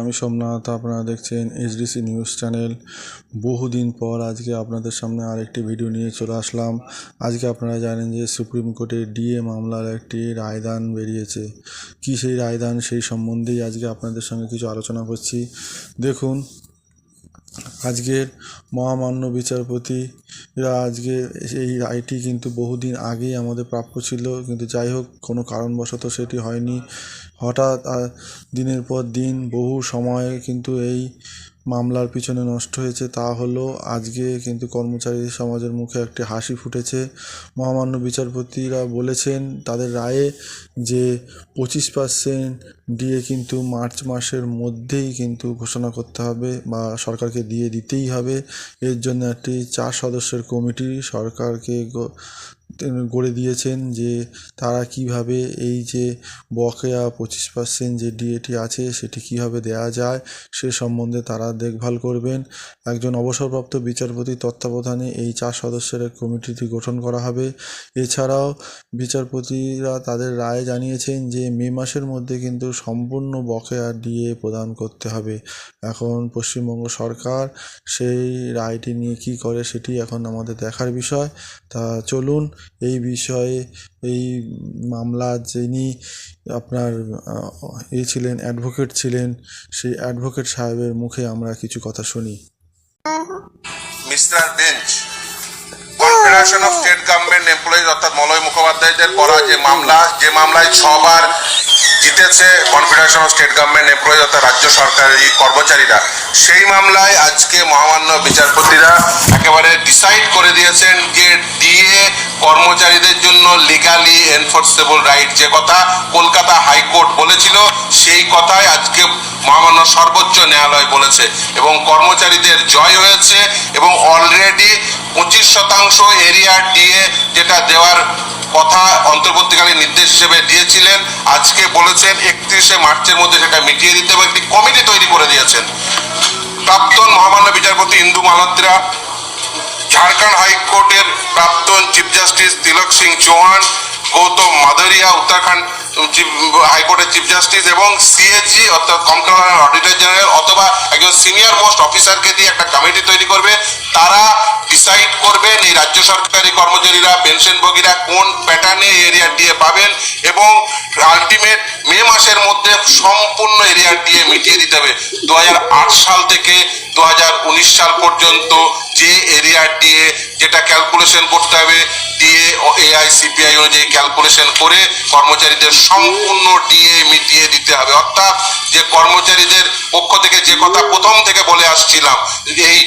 আমি সোমনাথ, আপনারা দেখছেন এইচডিসি নিউজ চ্যানেল বহুদিন পর আজকে আপনাদের সামনে আরেকটি ভিডিও নিয়ে চলে আসলাম। আজকে আপনারা জানেন যে সুপ্রিম কোর্টে ডিএ মামলার একটি রায়দান বেরিয়েছে। কি সেই রায়দান, সেই সম্বন্ধেই আজকে আপনাদের সঙ্গে কিছু আলোচনা করছি। দেখুন আজকের মহামান্য বিচারপতিরা আজকে এই রায়টি কিন্তু বহুদিন আগেই আমাদের প্রাপ্য ছিল। কিন্তু যাই হোক কোনো কারণবশত সেটি হয়নি। হঠাৎ দিনের পর দিন, বহু সময়ে কিন্তু এই মামলার পিছনে নষ্ট হয়েছে তা হলো আজকে কিন্তু কর্মচারী সমাজের মুখে একটি হাসি ফুটেছে। মহামান্য বিচারপতিরা বলেছেন, তাদের রায়ে যে পঁচিশ পার্সেন্ট দিয়ে কিন্তু মার্চ মাসের মধ্যেই কিন্তু ঘোষণা করতে হবে বা সরকারকে দিয়ে দিতেই হবে। এর জন্য একটি চার সদস্যের কমিটি সরকারকে গড়ে দিয়েছেন যে তারা কীভাবে এই যে বকেয়া পঁচিশ পার্সেন্ট যে ডিএটি আছে সেটি কীভাবে দেওয়া যায় সে সম্বন্ধে তারা দেখভাল করবেন। একজন অবসরপ্রাপ্ত বিচারপতি তত্ত্বাবধানে এই চার সদস্যের এক কমিটিটি গঠন করা হবে। এছাড়াও বিচারপতিরা তাদের রায় জানিয়েছেন যে মে মাসের মধ্যে কিন্তু সম্পূর্ণ বকেয়া ডিএ প্রদান করতে হবে। এখন পশ্চিমবঙ্গ সরকার সেই রায়টি নিয়ে কী করে সেটি এখন আমাদের দেখার বিষয়। তা চলুন এই বিষয়ে, এই মামলা যিনি আপনার এ ছিলেন অ্যাডভোকেট ছিলেন, সেই অ্যাডভোকেট সাহেবের মুখে আমরা কিছু কথা শুনি। Mister bench confederation of state government employees অর্থাৎ মলয় মুখোপাধ্যায়দের করা যে মামলা, যে মামলায় ছবার জিতেছে confederation of state government employees অর্থাৎ রাজ্য সরকারি কর্মচারীরা, সেই মামলায় আজকে মহামান্য বিচারপতিরা একেবারে ডিসাইড কর্মচারীদের জন্য লিগালি এনফোর্সেবল রাইট যে কথা কলকাতা হাইকোর্ট বলেছিল, সেই কথাই আজকে মহামান্য সর্বোচ্চ ন্যায়ালয় বলেছে। এবং কর্মচারীদের জয় হয়েছে এবং অলরেডি পঁচিশ শতাংশ এরিয়া ডিএ যেটা দেওয়ার কথা অন্তর্বর্তীকালীন নির্দেশ হিসেবে দিয়েছিলেন, আজকে বলেছেন একত্রিশে মার্চের মধ্যে সেটা মিটিয়ে দিতে এবং একটি কমিটি তৈরি করে দিয়েছেন। প্রাক্তন মহামান্য বিচারপতি ইন্দু মালহোত্রা ঝাড়খণ্ড হাইকোর্টের প্রাক্তন চিফ জাস্টিস তিলক সিং চৌহান গৌতম মাদরিয়া, উত্তরাখণ্ড হাইকোর্টের চিফ জাস্টিস এবং সিএজি অর্থাৎ কমপ্লেনার অডিটর জেনারেল অথবা একজন সিনিয়র মোস্ট অফিসারকে দিয়ে একটা কমিটি তৈরি করবে। তারা ডিসাইড করবেন এই রাজ্য সরকারি কর্মচারীরা, পেনশনভোগীরা কোন প্যাটার্নে এরিয়া দিয়ে পাবেন এবং আলটিমেট মে মাসের মধ্যে সম্পূর্ণ এরিয়া দিয়ে মিটিয়ে দিতে হবে। দু হাজার আট সাল থেকে দু হাজার উনিশ সাল পর্যন্ত যে এরিয়া দিয়ে যেটা ক্যালকুলেশন করতে হবে। ডিএ ও এআই সিপিআই অনুযায়ী ক্যালকুলেশন করে কর্মচারীদের সম্পূর্ণ ডিএ মিটিয়ে দিতে হবে। অর্থাৎ যে কর্মচারীদের পক্ষ থেকে যে কথা প্রথম থেকে বলে আসছিলাম, এই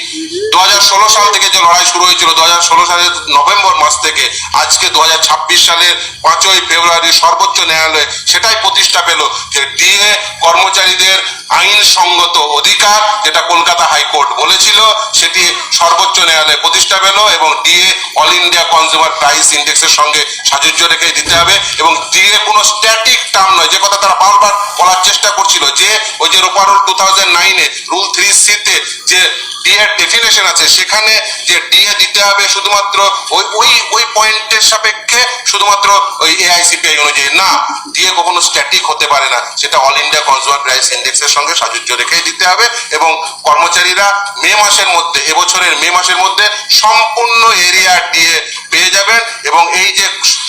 দু হাজার ষোলো সাল থেকে যে লড়াই শুরু হয়েছিল, দু হাজার ষোলো সালের নভেম্বর মাস থেকে, আজকে দুহাজার ছাব্বিশ সালের পাঁচই ফেব্রুয়ারি সর্বোচ্চ ন্যায়ালয়ে সেটাই প্রতিষ্ঠা পেল যে ডিএ কর্মচারীদের আইনসঙ্গত অধিকার, যেটা কলকাতা হাইকোর্ট বলেছিল, সেটি সর্বোচ্চ ন্যায়ালয়ে প্রতিষ্ঠা পেল এবং DA all India consumer price ইন্ডেক্সের সঙ্গে সাজুজ্য রেখে দিতে হবে এবং দিয়ে কোনো স্ট্যাটিক টার্ম নয়। যে কথা তারা বারবার বলার চেষ্টা করছিল যে ওই যে রোপার রুল টু থাউজেন্ড নাইনে রুল থ্রি সিতে যে ডিএর ডেফিনেশন আছে। সেখানে যে ডিএ দিতে হবে শুধুমাত্র ওই ওই ওই পয়েন্টের সাপেক্ষে শুধুমাত্র ওই এআইসিপিআই অনুযায়ী। না ডিএ কখনো স্ট্যাটিক হতে পারে না। সেটা অল ইন্ডিয়া কনজিউমার প্রাইস ইন্ডেক্সের সঙ্গে সাজুজ্য রেখেই দিতে হবে এবং কর্মচারীরা মে মাসের মধ্যে, এবছরের মে মাসের মধ্যে সম্পূর্ণ এরিয়া ডিএ পেয়ে যাবেন এবং এই যে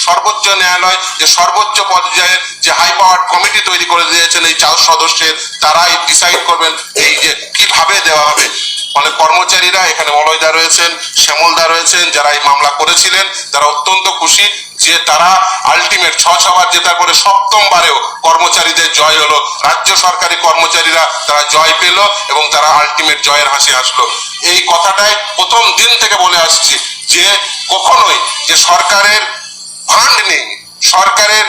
সর্বোচ্চ ন্যায়ালয়, যে সর্বোচ্চ পর্যায়ের যে হাই পাওয়ার কমিটি তৈরি করে দিয়েছেন এই চার সদস্যের, তারাই ডিসাইড করবেন এই যে কীভাবে দেওয়া হবে। ফলে কর্মচারীরা এখানে মলয়দা রয়েছেন, শ্যামলদা রয়েছেন, যারা এই মামলা করেছিলেন তারা অত্যন্ত খুশি যে তারা আলটিমেট ছ ছবার জেতার পরে সপ্তমবারেও কর্মচারীদের জয় হলো। রাজ্য সরকারি কর্মচারীরা তারা জয় পেল এবং তারা আলটিমেট জয়ের হাসি আসলো এই কথাটাই প্রথম দিন থেকে বলে আসছি যে কখনোই যে সরকারের ফান্ড নেই, সরকারের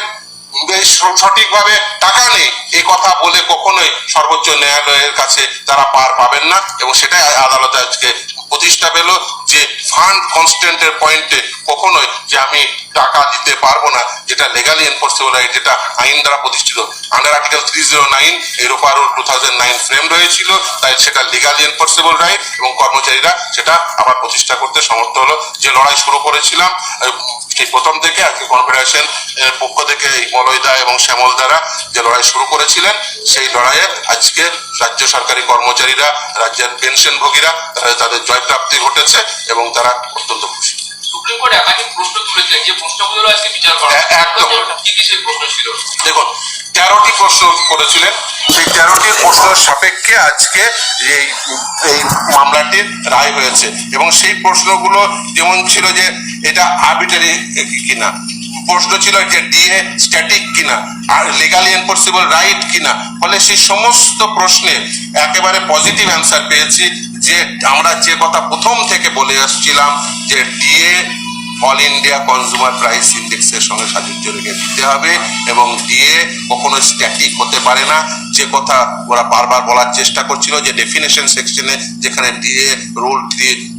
সঠিকভাবে টাকা নেই কথা বলে কখনোই সর্বোচ্চ ন্যায়ালয়ের কাছে তারা পার পাবেন না, এবং সেটাই আদালতে আজকে প্রতিষ্ঠা পেল যে ফান্ড কনস্ট্যান্টের পয়েন্টে কখনোই যে আমি টাকা দিতে পারব না, যেটা লেগালি এনফোর্সেবল রাইট যেটা আইন দ্বারা প্রতিষ্ঠিত। Under article three zero nine এরোপা rule two thousand nine frame রয়েছিল, তাই সেটা লিগালি এনফোর্সেবল রাইট এবং কর্মচারীরা সেটা আবার প্রতিষ্ঠা করতে সমর্থ হলো। যে লড়াই শুরু করেছিলাম সেই প্রথম থেকে আজকে কনফেডারেশন পক্ষ থেকে এই মলয়দা এবং শ্যামল দ্বারা যে লড়াই শুরু করেছিলেন সেই লড়াইয়ে আজকে রাজ্য সরকারি কর্মচারীরা রাজ্যের পেনশন ভোগীরা তাদের জয়প্রাপ্তি ঘটেছে এবং তারা অত্যন্ত খুশি সুপ্রিম কোর্ট একাধিক প্রশ্ন তুলেছেন যে প্রশ্নগুলো আজকে বিচার করা এ- একদম। কি কি সেই প্রশ্ন ছিল দেখুন তেরোটি প্রশ্ন করেছিলেন। সেই তেরোটি প্রশ্নের সাপেক্ষে আজকে এই এই মামলাটির রায় হয়েছে। এবং সেই প্রশ্নগুলো যেমন ছিল যে এটা আর্বিটারি কিনা, প্রশ্ন ছিল যে ডিএ স্ট্যাটিক কিনা, আর লিগালি এনফোর্সিবল রাইট কিনা, ফলে সেই সমস্ত প্রশ্নে একেবারে পজিটিভ অ্যান্সার পেয়েছি যে আমরা যে কথা প্রথম থেকে বলে আসছিলাম যে DA all India consumer price ইন্ডেক্সের সঙ্গে সাযুজ্য রেখে দিতে হবে এবং দিয়ে কখনো স্ট্যাটিক হতে পারে না। যে কথা ওরা বারবার বলার চেষ্টা করছিল যে ডেফিনেশন সেকশনে যেখানে ডিএ রুল দিয়ে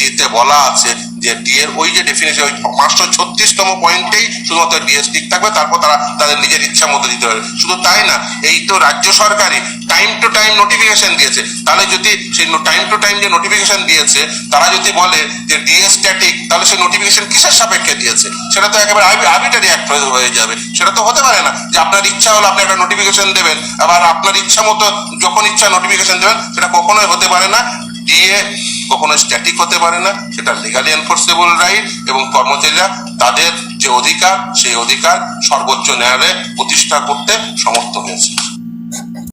সিতে বলা আছে যে ডি এর ওই যে ডেফিনেশন ওই পাঁচশো ছত্রিশতম পয়েন্টেই শুধুমাত্র ডিএস ঠিক থাকবে, তারপর তারা তাদের নিজের ইচ্ছা মতো দিতে পারবে। শুধু তাই না, এই তো রাজ্য সরকারই টাইম টু টাইম নোটিফিকেশন দিয়েছে। তাহলে যদি সেই টাইম টু টাইম যে নোটিফিকেশন দিয়েছে, তারা যদি বলে যে ডিএস স্ট্যাটিক তাহলে সেই নোটিফিকেশন কিসের সাপেক্ষে দিয়েছে? সেটা তো একেবারে আর্বিটারি অ্যাক্ট হয়ে যাবে। সেটা তো হতে পারে না যে আপনার ইচ্ছা হলো আপনি একটা নোটিফিকেশন দেবেন, আবার আপনার ইচ্ছা মতো যখন ইচ্ছা নোটিফিকেশন দেবেন, সেটা কখনোই হতে পারে না। ডিএ কখনো স্ট্যাটিক হতে পারে না, সেটা লিগালি এনফোর্সেবল রাইট এবং কর্মচারীরা তাদের যে অধিকার, সেই অধিকার সর্বোচ্চ ন্যায়ালয়ে প্রতিষ্ঠা করতে সমর্থ হয়েছে।